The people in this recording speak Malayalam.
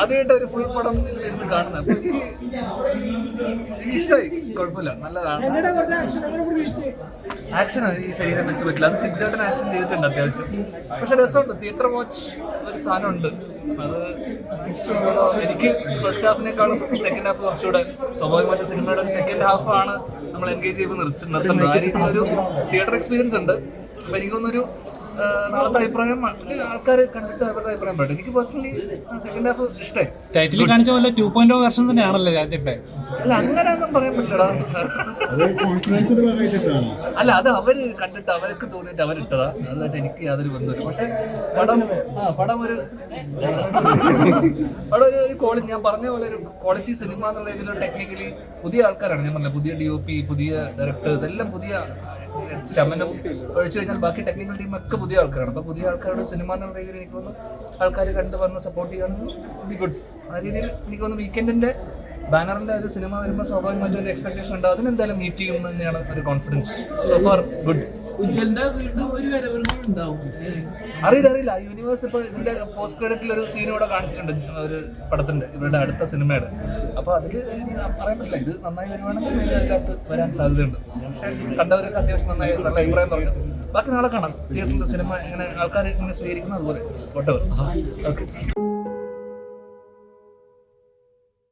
ആദ്യമായിട്ട് ഒരു ഫുൾ പടം ഇരുന്ന് കാണുന്നത്. അപ്പൊ എനിക്ക് എനിക്ക് ഇഷ്ടമായി കുഴപ്പമില്ല. നല്ലതാണ് ആക്ഷൻ ഈ ശരീരം വെച്ച് പറ്റില്ല. അത് സിജേട്ടൻ ആക്ഷൻ ചെയ്തിട്ടുണ്ട് അത്യാവശ്യം. പക്ഷെ രസമുണ്ട്. തിയേറ്റർ വാച്ച് ഒരു സാധനം ഉണ്ട് അത് എനിക്ക് ഫസ്റ്റ് ഹാഫിനേക്കാളും സെക്കൻഡ് ഹാഫ് കുറച്ചുകൂടെ സ്വാഭാവികമായിട്ട് സിനിമയുടെ ഒരു സെക്കൻഡ് ഹാഫ് ആണ് നമ്മൾ എൻഗേജ് ചെയ്യുമ്പോൾ നിർത്തി നിർത്തുന്നത് ആ രീതിയിൽ ഒരു തിയേറ്റർ എക്സ്പീരിയൻസ് ഉണ്ട്. അപ്പൊ എനിക്കൊന്നൊരു നാളത്തെ അഭിപ്രായം ആൾക്കാർ കണ്ടിട്ട് അവരുടെ അഭിപ്രായം പറയട്ടെ. എനിക്ക് പേഴ്സണലി സെക്കൻഡ് ഹാഫ് ഇഷ്ടമായി ടൈറ്റിൽ കാണിച്ച പോലെ ടു പോയിന്റ് വെർഷൻ തന്നെയാണല്ലോ രാജ്യത്തെ അല്ല അങ്ങനെയൊന്നും പറയാൻ പറ്റില്ലടാ. അത് അല്ല അവർ കണ്ടിട്ട് അവർക്ക് തോന്നിയിട്ട് അവരിട്ടതാ. അതുമായിട്ട് എനിക്ക് യാതൊരു ബന്ധമില്ല പക്ഷെ പടം ആ പടം ഒരു പടം ഒരു ഒരു ക്വാളിറ്റി ഞാൻ പറഞ്ഞ പോലെ ഒരു ക്വാളിറ്റി സിനിമ എന്നുള്ള ടെക്നിക്കലി പുതിയ ആൾക്കാരാണ്. ഞാൻ പറഞ്ഞത് പുതിയ ഡി ഒ പി പുതിയ ഡയറക്ടേഴ്സ് എല്ലാം പുതിയ ചമനം ഒഴിച്ചു കഴിഞ്ഞാൽ ബാക്കി ടെക്നിക്കൽ ടീം ഒക്കെ പുതിയ ആൾക്കാരാണ്. അപ്പോൾ പുതിയ ആൾക്കാരുടെ സിനിമ എന്നുള്ള രീതിയിൽ എനിക്ക് തോന്നുന്നു ആൾക്കാർ കണ്ട് വന്ന് സപ്പോർട്ട് ചെയ്യുകയാണെങ്കിൽ ബി ഗുഡ് ആ രീതിയിൽ എനിക്ക് തോന്നുന്നു വീക്കെൻഡിന്റെ ബാനറിന്റെ ഒരു സിനിമ വരുമ്പോൾ സ്വാഭാവികമായിട്ടും ഒരു എക്സ്പെക്ടേഷൻ ഉണ്ട്. അതിനെന്തായാലും മീറ്റ് ചെയ്യുമെന്ന് തന്നെയാണ് ഒരു കോൺഫിഡൻസ് സോ ഫാർ ഗുഡ് ഒരു ഉണ്ടാവും. അറിയില്ല അറിയില്ല. യൂണിവേഴ്സ് ഇപ്പൊ ഇതിന്റെ പോസ്റ്റ് ക്രെഡിറ്റിൽ ഒരു സീൻ ഇവിടെ കാണിച്ചിട്ടുണ്ട്. ഒരു പടത്തിന്റെ ഇവരുടെ അടുത്ത സിനിമയുടെ. അപ്പൊ അതിൽ പറയാൻ പറ്റില്ല. ഇത് നന്നായി വരുവാണെങ്കിൽ അതിനകത്ത് വരാൻ സാധ്യതയുണ്ട്. കണ്ടവരൊക്കെ അത്യാവശ്യം നന്നായി നല്ല അഭിപ്രായം തുടങ്ങി ബാക്കി നാളെ കാണാം. തിയേറ്ററിൽ സിനിമ എങ്ങനെ ആൾക്കാർ ഇങ്ങനെ സ്വീകരിക്കുന്നത് അതുപോലെ ഓട്ടോ ഓക്കെ